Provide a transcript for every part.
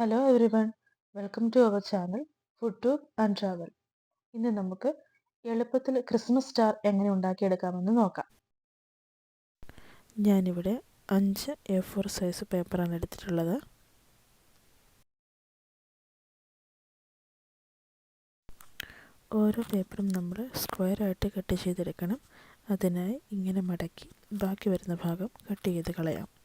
Hello everyone welcome to our channel food tour and travel ഇന്ന് നമുക്ക് എളുപ്പത്തിൽ Christmas star എങ്ങനെ ഉണ്ടാക്കിയെടുക്കാമെന്ന് നോക്കാം. ഞാനിവിടെ അഞ്ച് എ ഫോർ സൈസ് പേപ്പറാണ് എടുത്തിട്ടുള്ളത്. ഓരോ പേപ്പറും നമ്മൾ സ്ക്വയറായിട്ട് കട്ട് ചെയ്തെടുക്കണം. അതിനായി ഇങ്ങനെ മടക്കി ബാക്കി വരുന്ന ഭാഗം കട്ട് ചെയ്ത് കളയാം.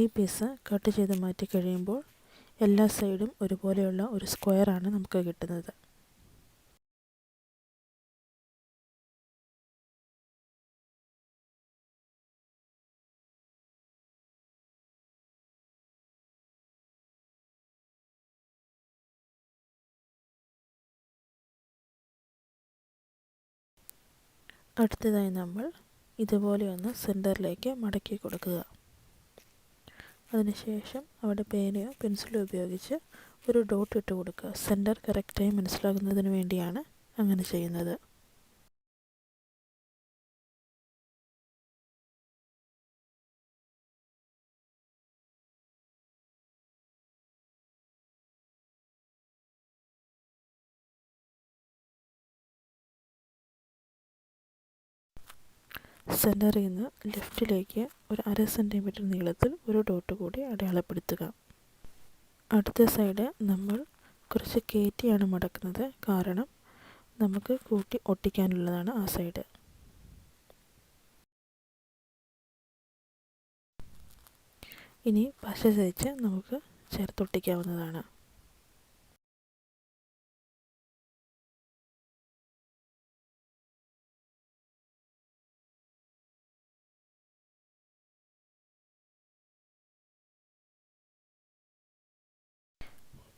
ഈ പീസ് കട്ട് ചെയ്ത് മാറ്റി കഴിയുമ്പോൾ എല്ലാ സൈഡും ഒരുപോലെയുള്ള ഒരു സ്ക്വയറാണ് നമുക്ക് കിട്ടുന്നത്. അടുത്തതായി നമ്മൾ ഇതുപോലെ ഒന്ന് സെന്ററിലേക്ക് മടക്കി കൊടുക്കുക. അതിനുശേഷം അവിടെ പേനയോ പെൻസിലോ ഉപയോഗിച്ച് ഒരു ഡോട്ട് ഇട്ട് കൊടുക്കുക. സെന്റർ കറക്റ്റായി മനസ്സിലാകുന്നതിന് വേണ്ടിയാണ് അങ്ങനെ ചെയ്യുന്നത്. സെന്ററിൽ നിന്ന് ലെഫ്റ്റിലേക്ക് ഒരു അര സെന്റിമീറ്റർ നീളത്തിൽ ഒരു ഡോട്ട് കൂടി അടയാളപ്പെടുത്തുക. അടുത്ത സൈഡ് നമ്മൾ കുറച്ച് കയറ്റിയാണ് മടക്കുന്നത്. കാരണം നമുക്ക് കൂട്ടി ഒട്ടിക്കാനുള്ളതാണ് ആ സൈഡ്. ഇനി പശ തേച്ച് നമുക്ക് ചേർത്തൊട്ടിക്കാവുന്നതാണ്.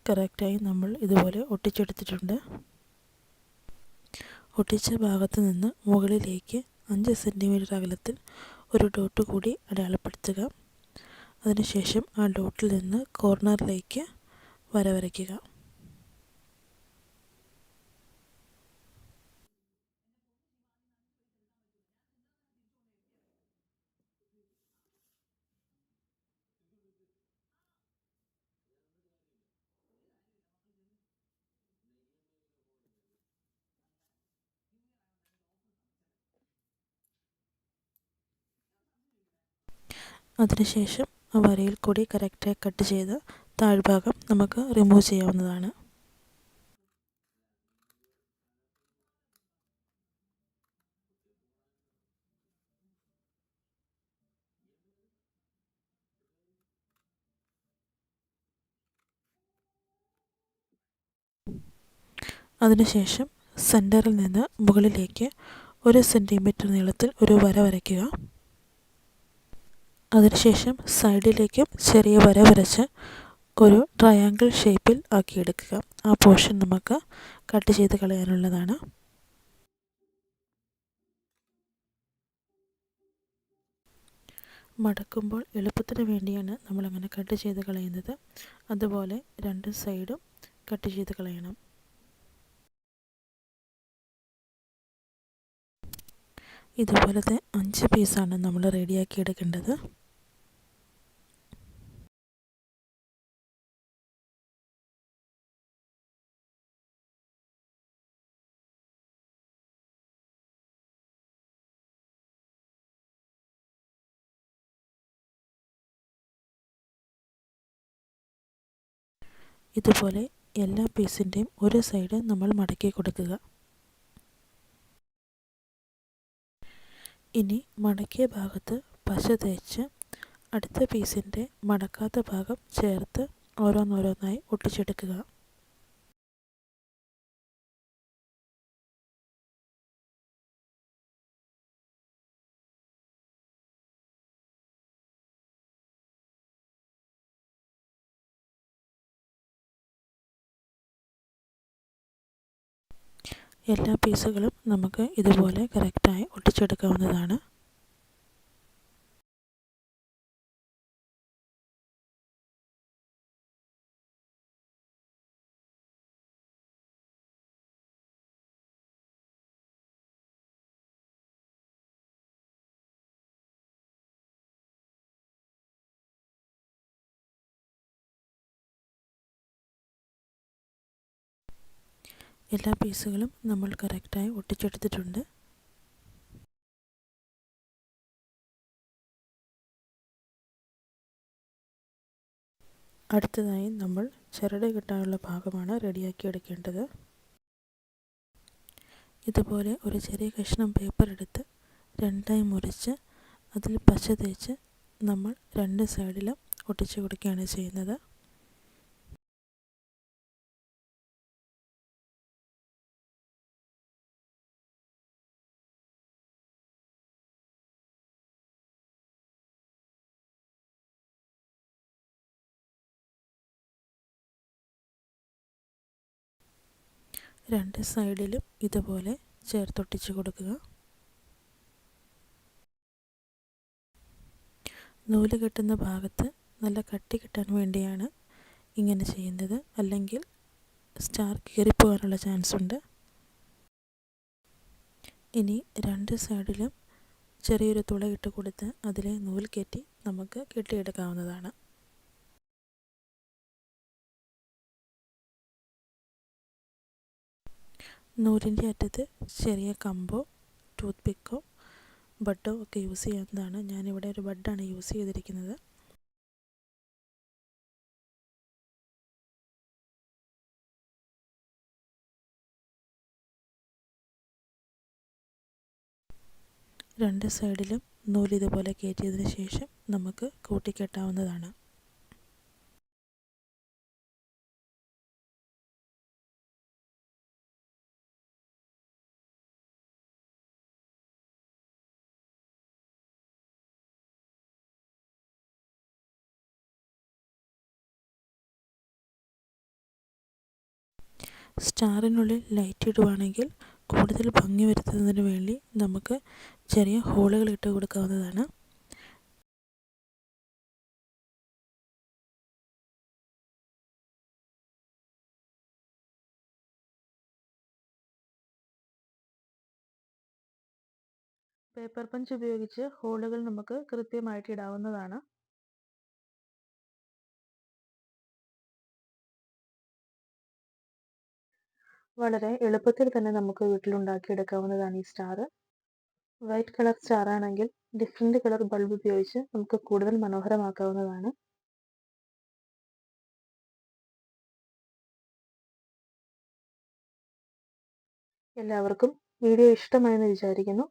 കറക്റ്റായി നമ്മൾ ഇതുപോലെ ഒട്ടിച്ചെടുത്തിട്ടുണ്ട്. ഒട്ടിച്ച ഭാഗത്ത് നിന്ന് മുകളിലേക്ക് അഞ്ച് സെന്റിമീറ്റർ അകലത്തിൽ ഒരു ഡോട്ട് കൂടി അടയാളപ്പെടുത്തുക. അതിനുശേഷം ആ ഡോട്ടിൽ നിന്ന് കോർണറിലേക്ക് വര വരയ്ക്കുക. അതിനുശേഷം ആ വരയിൽ കൂടി കറക്റ്റായി കട്ട് ചെയ്ത് താഴ്ഭാഗം നമുക്ക് റിമൂവ് ചെയ്യാവുന്നതാണ്. അതിനുശേഷം സെന്ററിൽ നിന്ന് മുകളിലേക്ക് ഒരു സെന്റിമീറ്റർ നീളത്തിൽ ഒരു വര വരയ്ക്കുക. അതിനുശേഷം സൈഡിലേക്കും ചെറിയ വര വരച്ച് ഒരു ട്രയാങ്കിൾ ഷേപ്പിൽ ആക്കിയെടുക്കുക. ആ പോർഷൻ നമുക്ക് കട്ട് ചെയ്ത് കളയാനുള്ളതാണ്. മടക്കുമ്പോൾ എളുപ്പത്തിന് വേണ്ടിയാണ് നമ്മളങ്ങനെ കട്ട് ചെയ്ത് കളയുന്നത്. അതുപോലെ രണ്ട് സൈഡും കട്ട് ചെയ്ത് കളയണം. ഇതുപോലത്തെ അഞ്ച് പീസാണ് നമ്മൾ റെഡിയാക്കി എടുക്കേണ്ടത്. ഇതുപോലെ എല്ലാ പീസിന്റെയും ഒരു സൈഡ് നമ്മൾ മടക്കി കൊടുക്കുക. ഇനി മടക്കിയ ഭാഗത്ത് പശ തേച്ച് അടുത്ത പീസിന്റെ മടക്കാത്ത ഭാഗം ചേർത്ത് ഓരോന്നോരോന്നായി ഒട്ടിച്ചെടുക്കുക. എല്ലാ പീസുകളും നമുക്ക് ഇതുപോലെ കറക്റ്റായി ഒട്ടിച്ചെടുക്കാവുന്നതാണ്. എല്ലാ പീസുകളും നമ്മൾ കറക്റ്റായി ഒട്ടിച്ചെടുത്തിട്ടുണ്ട്. അടുത്തതായി നമ്മൾ ചിരട് കെട്ടാനുള്ള ഭാഗമാണ് റെഡിയാക്കി എടുക്കേണ്ടത്. ഇതുപോലെ ഒരു ചെറിയ കഷ്ണം പേപ്പർ എടുത്ത് രണ്ടായി മുറിച്ച് അതിൽ പശ തേച്ച് നമ്മൾ രണ്ട് സൈഡിലും ഒട്ടിച്ചു കൊടുക്കുകയാണ് ചെയ്യുന്നത്. രണ്ട് സൈഡിലും ഇതുപോലെ ചേർത്തൊട്ടിച്ച് കൊടുക്കുക. നൂൽ കെട്ടുന്ന ഭാഗത്ത് നല്ല കട്ടി കിട്ടാൻ വേണ്ടിയാണ് ഇങ്ങനെ ചെയ്യുന്നത്. അല്ലെങ്കിൽ സ്റ്റാർ കീറിപ്പോകാനുള്ള ചാൻസ് ഉണ്ട്. ഇനി രണ്ട് സൈഡിലും ചെറിയൊരു തുള ഇട്ട് കൊടുത്ത് അതിലെ നൂൽ കെട്ടി നമുക്ക് കെട്ടിയെടുക്കാവുന്നതാണ്. നൂലിന്റെ അറ്റത്ത് ചെറിയ കമ്പോ ടൂത്ത് പിക്കോ ബഡോ ഒക്കെ യൂസ് ചെയ്യാവുന്നതാണ്. ഞാനിവിടെ ഒരു ബഡാണ് യൂസ് ചെയ്തിരിക്കുന്നത്. രണ്ട് സൈഡിലും നൂൽ ഇതുപോലെ കയറ്റിയതിന് ശേഷം നമുക്ക് കൂട്ടിക്കെട്ടാവുന്നതാണ്. സ്റ്റാറിനുള്ളിൽ ലൈറ്റ് ഇടുവാണെങ്കിൽ കൂടുതൽ ഭംഗി വരുത്തുന്നതിന് വേണ്ടി നമുക്ക് ചെറിയ ഹോളുകൾ ഇട്ട് കൊടുക്കാവുന്നതാണ്. പേപ്പർ പഞ്ച് ഉപയോഗിച്ച് ഹോളുകൾ നമുക്ക് കൃത്യമായിട്ട് ഇടാവുന്നതാണ്. വളരെ എളുപ്പത്തിൽ തന്നെ നമുക്ക് വീട്ടിലുണ്ടാക്കിയെടുക്കാവുന്നതാണ് ഈ സ്റ്റാർ വൈറ്റ് കളർ സ്റ്റാർ ആണെങ്കിൽ ഡിഫറെന്റ് കളർ ബൾബ് ഉപയോഗിച്ച് നമുക്ക് കൂടുതൽ മനോഹരമാക്കാവുന്നതാണ്. എല്ലാവർക്കും വീഡിയോ ഇഷ്ടമായെന്ന് വിചാരിക്കുന്നു.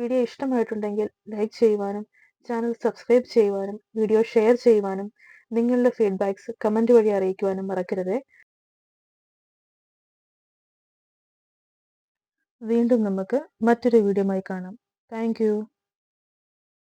വീഡിയോ ഇഷ്ടമായിട്ടുണ്ടെങ്കിൽ ലൈക്ക് ചെയ്യുവാനും ചാനൽ സബ്സ്ക്രൈബ് ചെയ്യുവാനും വീഡിയോ ഷെയർ ചെയ്യുവാനും നിങ്ങളുടെ ഫീഡ്ബാക്ക്സ് കമന്റ് വഴി അറിയിക്കുവാനും മറക്കരുത്. വീണ്ടും നമുക്ക് മറ്റൊരു വീഡിയോമായി കാണാം. താങ്ക്